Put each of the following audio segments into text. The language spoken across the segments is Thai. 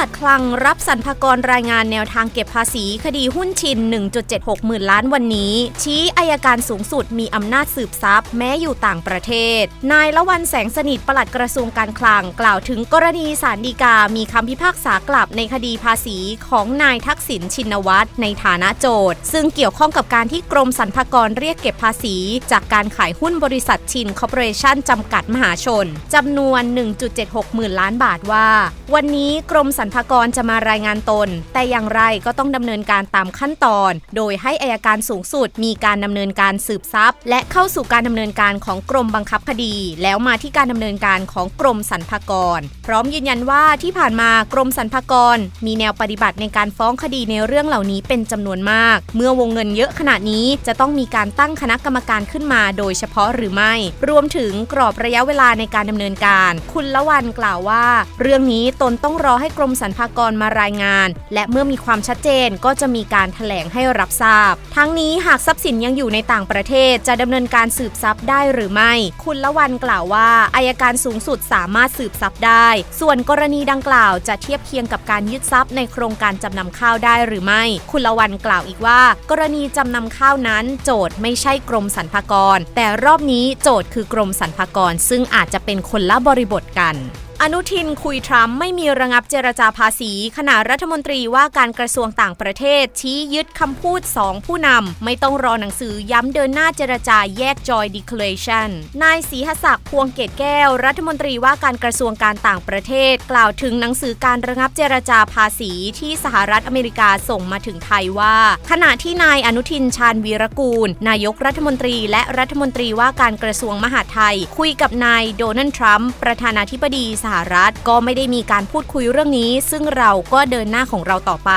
ลัดคลังรับสรรพากรรายงานแนวทางเก็บภาษี คดีหุ้นชิน 1.76 หมื่นล้านวันนี้ ชี้อายการสูงสุดมีอำนาจสืบทรัพย์ แม้อยู่ต่างประเทศ นายละวันแสงสนิทปลัดกระทรวงการคลัง กล่าวถึงกรณีสารดีกา มีคำพิพากษากลับในคดีภาษีของนายทักษิณชินวัตรในฐานะโจทย์ ซึ่งเกี่ยวข้องกับการที่กรมสรรพากรเรียกเก็บภาษี จากการขายหุ้นบริษัทชินคอร์ปอเรชั่นจำกัดมหาชนจำนวน 1.76 หมื่นล้านบาทว่า วันนี้กรมสรรพากรจะมารายงานตน แต่อย่างไรก็ต้องดำเนินการตามขั้นตอน โดยให้อายการสูงสุดมีการดำเนินการสืบทรัพย์ และเข้าสู่การดำเนินการของกรมบังคับคดี แล้วมาที่การดำเนินการของกรมสรรพากร พร้อมยืนยันว่าที่ผ่านมากรมสรรพากร มีแนวปฏิบัติในการฟ้องคดีในเรื่องเหล่านี้เป็นจำนวนมาก เมื่อวงเงินเยอะขนาดนี้จะต้องมีการตั้งคณะกรรมการขึ้นมาโดยเฉพาะหรือไม่ รวมถึงกรอบระยะเวลาในการดำเนินการ คุณละวันกล่าวว่า เรื่องนี้ตนต้องรอให้กรมสรรพากรมารายงาน และเมื่อมีความชัดเจนก็จะมีการถแถลงให้รับทราบ ทั้งนี้หากทรัพย์สินยังอยู่ในต่างประเทศจะดำเนินการสืบทรัพย์ได้หรือไม่ คุณละวันกล่าวว่าอายการสูงสุดสามารถสืบทรัพย์ได้ ส่วนกรณีดังกล่าวจะเทียบเคียงกับการยึดทรัพย์ในโครงการจำนำข้าวได้หรือไม่ คุณละวันกล่าวอีกว่า กรณีจำนำข้าวนั้น โจทย์ไม่ใช่กรมสรรพากร แต่รอบนี้โจทย์คือกรมสรรพากร ซึ่งอาจจะเป็นคนละบริบทกัน อนุทินคุยทรัมป์ไม่มีระงับเจรจาภาษีขณะรัฐมนตรีว่าการกระทรวงต่างประเทศ ชี้ยึดคำพูด 2 ผู้นำ ไม่ต้องรอหนังสือย้ำเดินหน้าเจรจาแยกจอย Declaration นายศรีหศักดิ์พวงเกตแก้ว รัฐมนตรีว่าการกระทรวงการต่างประเทศ กล่าวถึงหนังสือการระงับเจรจาภาษีที่สหรัฐอเมริกาส่งมาถึงไทยว่า ขณะที่นายอนุทินชาญวีรกูล นายกรัฐมนตรีและรัฐมนตรีว่าการกระทรวงมหาดไทย คุยกับนายโดนัลด์ทรัมป์ประธานาธิบดีสหรัฐก็ไม่ได้มีการพูดคุยเรื่องนี้ ซึ่งเราก็เดินหน้าของเราต่อไป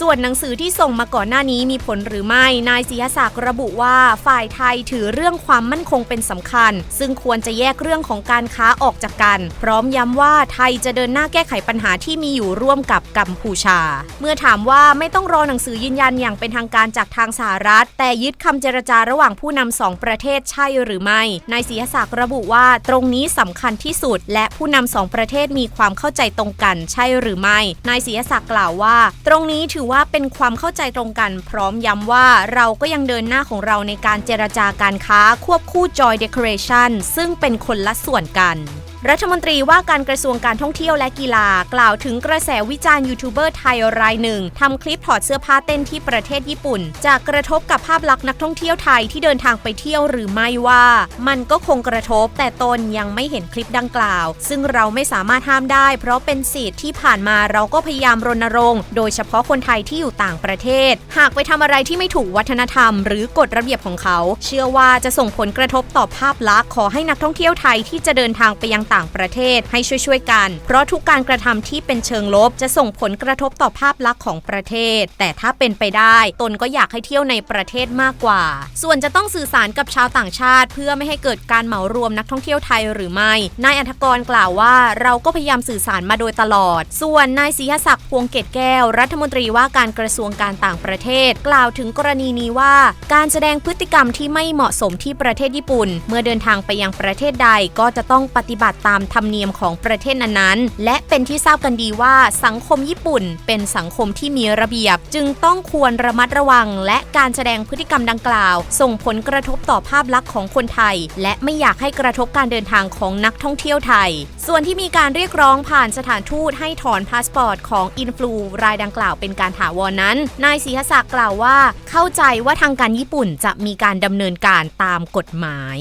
ส่วนหนังสือที่ส่งมาก่อนหน้านี้มีผลหรือไม่ นายศิยศักดิ์ระบุว่าฝ่ายไทยถือเรื่องความมั่นคงเป็นสำคัญ ซึ่งควรจะแยกเรื่องของการค้าออกจากกัน พร้อมย้ำว่าไทยจะเดินหน้าแก้ไขปัญหาที่มีอยู่ร่วมกับกัมพูชา เมื่อถามว่าไม่ต้องรอหนังสือยืนยันอย่างเป็นทางการจากทางสหรัฐ แต่ยึดคำเจรจาระหว่างผู้นำสองประเทศใช่หรือไม่ นายศิยศักดิ์ระบุว่าตรงนี้สำคัญที่สุด และผู้นำสองประประเทศมีความเข้าใจตรงกันใช่หรือไม่ นายศิยศักดิ์กล่าวว่า ตรงนี้ถือว่าเป็นความเข้าใจตรงกัน พร้อมย้ำว่าเราก็ยังเดินหน้าของเราในการเจรจาการค้าควบคู่ Joy Decoration ซึ่งเป็นคนละส่วนกัน รัฐมนตรีว่าการกระทรวงการท่องเที่ยวและกีฬากล่าวถึงกระแสวิจารณ์ยูทูบเบอร์ไทยรายหนึ่งทำคลิปถอดเสื้อผ้าเต้นที่ประเทศญี่ปุ่น จากกระทบกับภาพลักษณ์นักท่องเที่ยวไทยที่เดินทางไปเที่ยวหรือไม่ว่า มันก็คงกระทบ แต่ตนยังไม่เห็นคลิปดังกล่าว ซึ่งเราไม่สามารถห้ามได้ เพราะเป็นสิทธิ์ที่ผ่านมาเราก็พยายามรณรงค์ โดยเฉพาะคนไทยที่อยู่ต่างประเทศ หากไปทำอะไรที่ไม่ถูกวัฒนธรรม หรือกฎระเบียบของเขา เชื่อว่าจะส่งผลกระทบต่อภาพลักษณ์ขอให้นักท่องเที่ยวไทยที่จะเดินทางไปยังต่างประเทศให้ช่วยๆกัน เพราะทุกการกระทำที่เป็นเชิงลบจะส่งผลกระทบต่อภาพลักษณ์ของประเทศ แต่ถ้าเป็นไปได้ตนก็อยากให้เที่ยวในประเทศมากกว่า ส่วนจะต้องสื่อสารกับชาวต่างชาติ เพื่อไม่ให้เกิดการเหมารวมนักท่องเที่ยวไทยหรือไม่ นายอัธกรกล่าวว่าเราก็พยายามสื่อสารมาโดยตลอด ส่วนนายศรีศักดิ์พวงเกตแก้ว รัฐมนตรีว่าการกระทรวงการต่างประเทศ กล่าวถึงกรณีนี้ว่า การแสดงพฤติกรรมที่ไม่เหมาะสมที่ประเทศญี่ปุ่น เมื่อเดินทางไปยังประเทศใดก็จะต้องปฏิบัติตามธรรมเนียมของประเทศนั้นๆ และเป็นที่ทราบกันดีว่าสังคมญี่ปุ่นเป็นสังคมที่มีระเบียบ จึงต้องควรระมัดระวัง และการแสดงพฤติกรรมดังกล่าว ส่งผลกระทบต่อภาพลักษณ์ของคนไทย และไม่อยากให้กระทบการเดินทางของนักท่องเที่ยวไทย ส่วนที่มีการเรียกร้องผ่านสถานทูตให้ถอนพาสปอร์ตของอินฟลูรายดังกล่าวเป็นการถาวรนนั้น นายศรีหศักดิ์กล่าวว่า เข้าใจว่าทางการญี่ปุ่นจะมีการดำเนินการตามกฎหมาย